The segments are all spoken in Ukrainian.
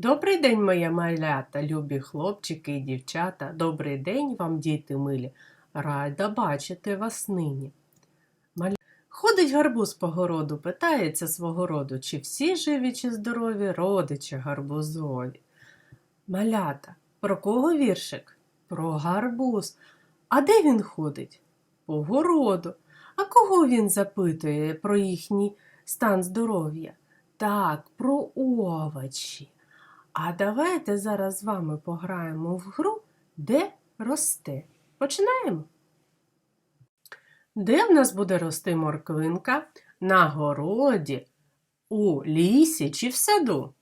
Добрий день, моя малята, любі хлопчики і дівчата. Добрий день вам, діти милі. Рада бачити вас нині. Маля... Ходить гарбуз по городу, питається свого роду, чи всі живі, чи здорові родичі гарбузові. Малята, про кого віршик? Про гарбуз. А де він ходить? По городу. А кого він запитує про їхній стан здоров'я? Так, про овочі. А давайте зараз з вами пограємо в гру, де росте. Починаємо. Де в нас буде рости морквинка? На городі, у лісі чи в саду?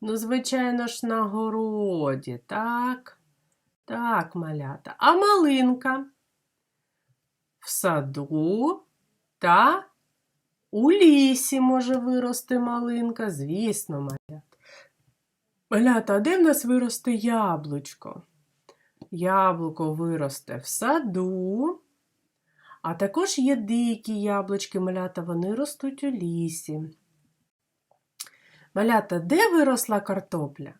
Ну, звичайно ж, на городі, так? Так, малята. А малинка? В саду та у лісі може вирости малинка, звісно, малята. Малята, а де в нас виросте яблучко? Яблуко виросте в саду, а також є дикі яблучки, малята, вони ростуть у лісі. Малята, де виросла картопля?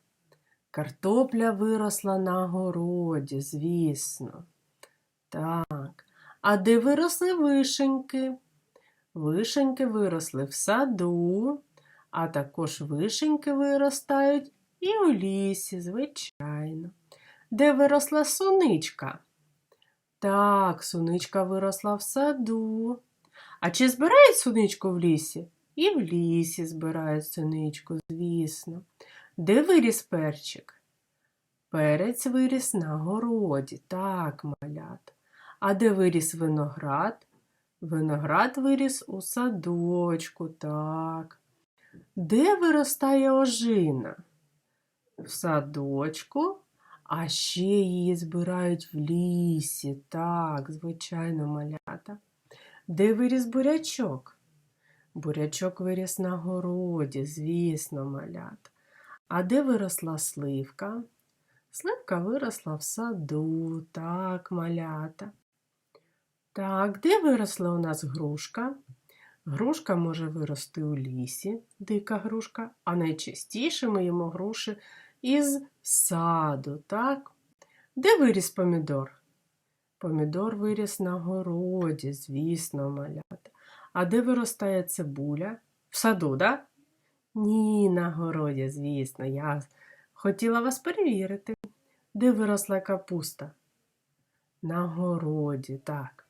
Картопля виросла на городі, звісно. Так. А де виросли вишеньки? Вишеньки виросли в саду, а також вишеньки виростають і у лісі, звичайно. Де виросла суничка? Так, суничка виросла в саду. А чи збирають суничку в лісі? І в лісі збирають суничку, звісно. Де виріс перчик? Перець виріс на городі, так, малят. А де виріс виноград? Виноград виріс у садочку, так. Де виростає ожина? В садочку, а ще її збирають в лісі, так, звичайно, малята. Де виріс бурячок? Бурячок виріс на городі, звісно, малята. А де виросла сливка? Сливка виросла в саду, так, малята. Так, де виросла у нас грушка? Грушка може вирости у лісі, дика грушка, а найчастіше ми їмо груші із саду, так? Де виріс помідор? Помідор виріс на городі, звісно, малята. А де виростає цибуля? В саду, да? Ні, на городі, звісно, я хотіла вас перевірити. Де виросла капуста? На городі, так.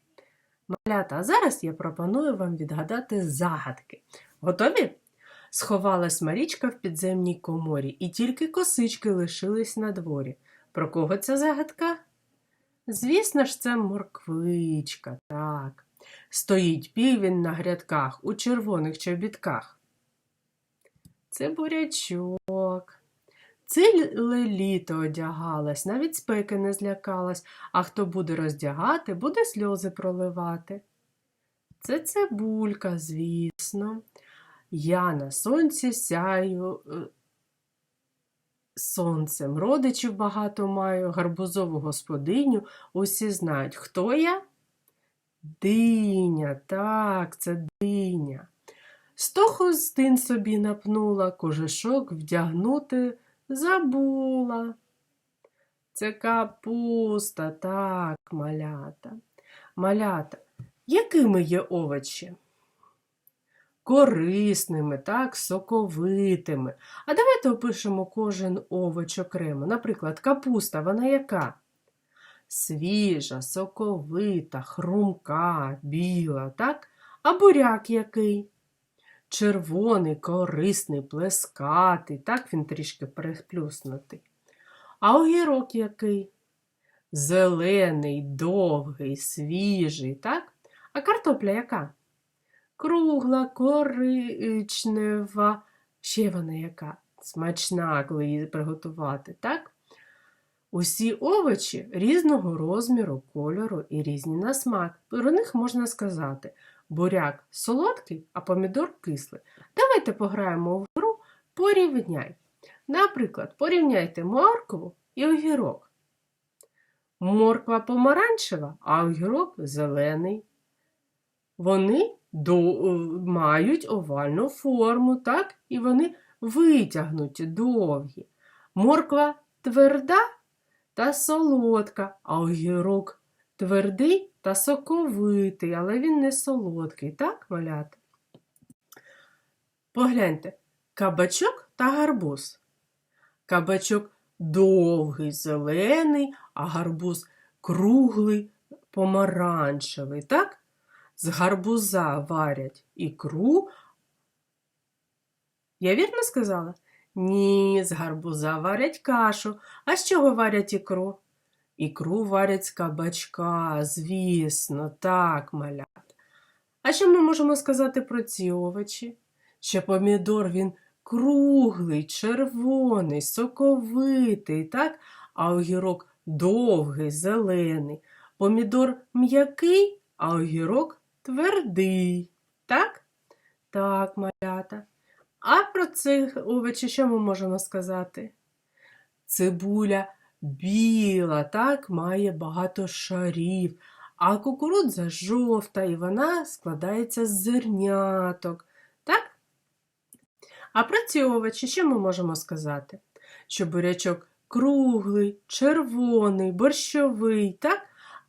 Малята, а зараз я пропоную вам відгадати загадки. Готові? Сховалась Марічка в підземній коморі, і тільки косички лишились на дворі. Про кого ця загадка? Звісно ж, це морквичка, так. Стоїть півень на грядках у червоних чобітках. Це бурячок. Ціле літо одягалась, навіть спеки не злякалась, а хто буде роздягати, буде сльози проливати. Це цибулька, звісно. Я на сонці сяю е, сонцем. Родичів багато маю, гарбузову господиню. Усі знають, хто я? Диня, так, це диня. Сто хустин собі напнула, кожушок вдягнути забула. Це капуста, так, малята. Малята, якими є овочі? Корисними, так, соковитими. А давайте опишемо кожен овоч окремо. Наприклад, капуста, вона яка? Свіжа, соковита, хрумка, біла, так? А буряк який? Червоний, корисний, плескатий, так він трішки приплюснутий. А огірок який? Зелений, довгий, свіжий, так? А картопля яка? Кругла, коричнева, ще вона яка? Смачна, коли її приготувати, так? Усі овочі різного розміру, кольору і різні на смак. Про них можна сказати буряк солодкий, а помідор кислий. Давайте пограємо в гру порівняй. Наприклад, порівняйте моркву і огірок. Морква помаранчева, а огірок зелений. Вони до, мають овальну форму, так? І вони витягнуті, довгі. Морква тверда та солодка, а огірок твердий та соковитий, але він не солодкий, так, малята? Погляньте, кабачок та гарбуз. Кабачок довгий, зелений, а гарбуз круглий, помаранчевий, так? З гарбуза варять ікру. Я вірно сказала? Ні, з гарбуза варять кашу. А з чого варять ікру? Ікру варять з кабачка, звісно, так, малят. А що ми можемо сказати про ці овочі? Що помідор він круглий, червоний, соковитий, так? А огірок довгий, зелений. Помідор м'який, а огірок твердий. Так? Так, малята. А про цих овочі що ми можемо сказати? Цибуля біла, так, має багато шарів, а кукурудза жовта, і вона складається з зерняток. Так? А про ці овочі що ми можемо сказати? Що бурячок круглий, червоний, борщовий, так?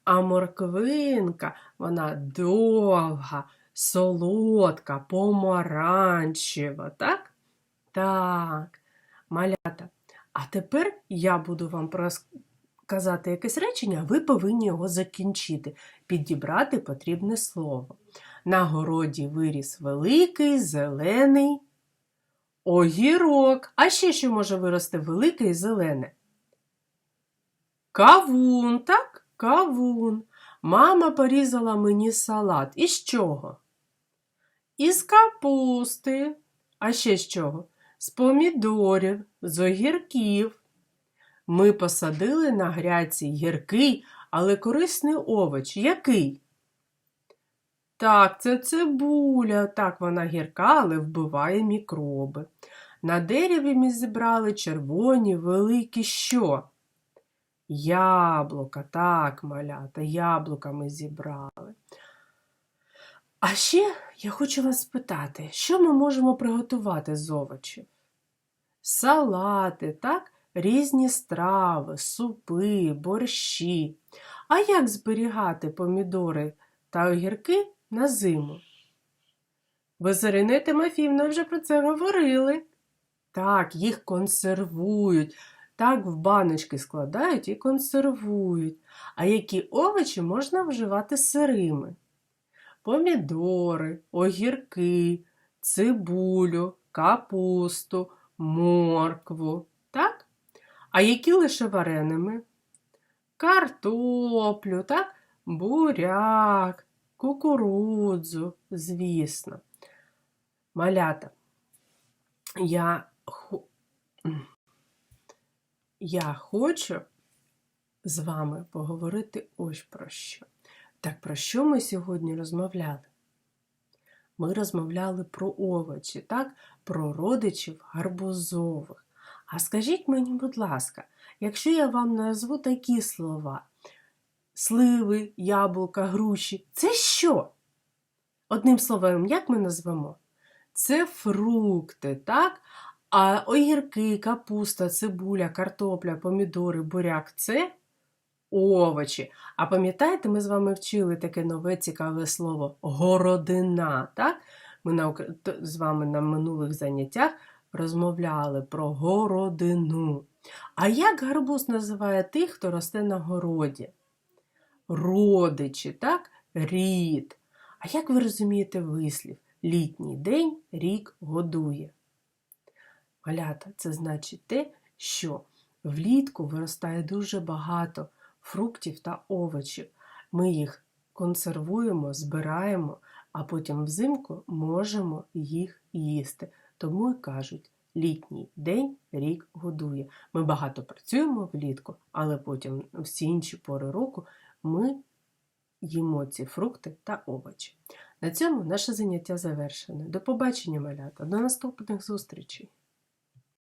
А морквинка, вона довга, солодка, помаранчева, так? Так, малята. А тепер я буду вам казати якесь речення, ви повинні його закінчити, підібрати потрібне слово. На городі виріс великий, зелений огірок. А ще що може вирости велике і зелене? Кавун, так? Кавун. Мама порізала мені салат. Із чого? Із капусти. А ще з чого? З помідорів, з огірків. Ми посадили на гряці гіркий, але корисний овоч. Який? Так, це цибуля. Так, вона гірка, але вбиває мікроби. На дереві ми зібрали червоні, великі що? Яблука, так, малята, яблука ми зібрали. А ще я хочу вас спитати, що ми можемо приготувати з овочів? Салати, так? Різні страви, супи, борщі. А як зберігати помідори та огірки на зиму? Ви з Іриною вже про це говорили. Так, їх консервують. Так в баночки складають і консервують. А які овочі можна вживати сирими? Помідори, огірки, цибулю, капусту, моркву. Так? А які лише вареними? Картоплю, так? буряк, кукурудзу, звісно. Малята, я я хочу з вами поговорити ось про що. Так про що ми сьогодні розмовляли? Ми розмовляли про овочі, так? про родичів гарбузових. А скажіть мені, будь ласка, якщо я вам назву такі слова: сливи, яблука, груші, це що? Одним словом, як ми назвемо? Це фрукти, так? А огірки, капуста, цибуля, картопля, помідори, буряк це овочі. А пам'ятаєте, ми з вами вчили таке нове цікаве слово городина. так? Ми на, з вами на минулих заняттях розмовляли про городину. А як гарбуз називає тих, хто росте на городі? Родичі, так? Рід. А як ви розумієте вислів? Літній день рік годує. Малята це значить те, що влітку виростає дуже багато фруктів та овочів. Ми їх консервуємо, збираємо, а потім взимку можемо їх їсти. Тому й кажуть, літній день рік годує. Ми багато працюємо влітку, але потім всі інші пори року ми їмо ці фрукти та овочі. На цьому наше заняття завершене. До побачення, малята, до наступних зустрічей!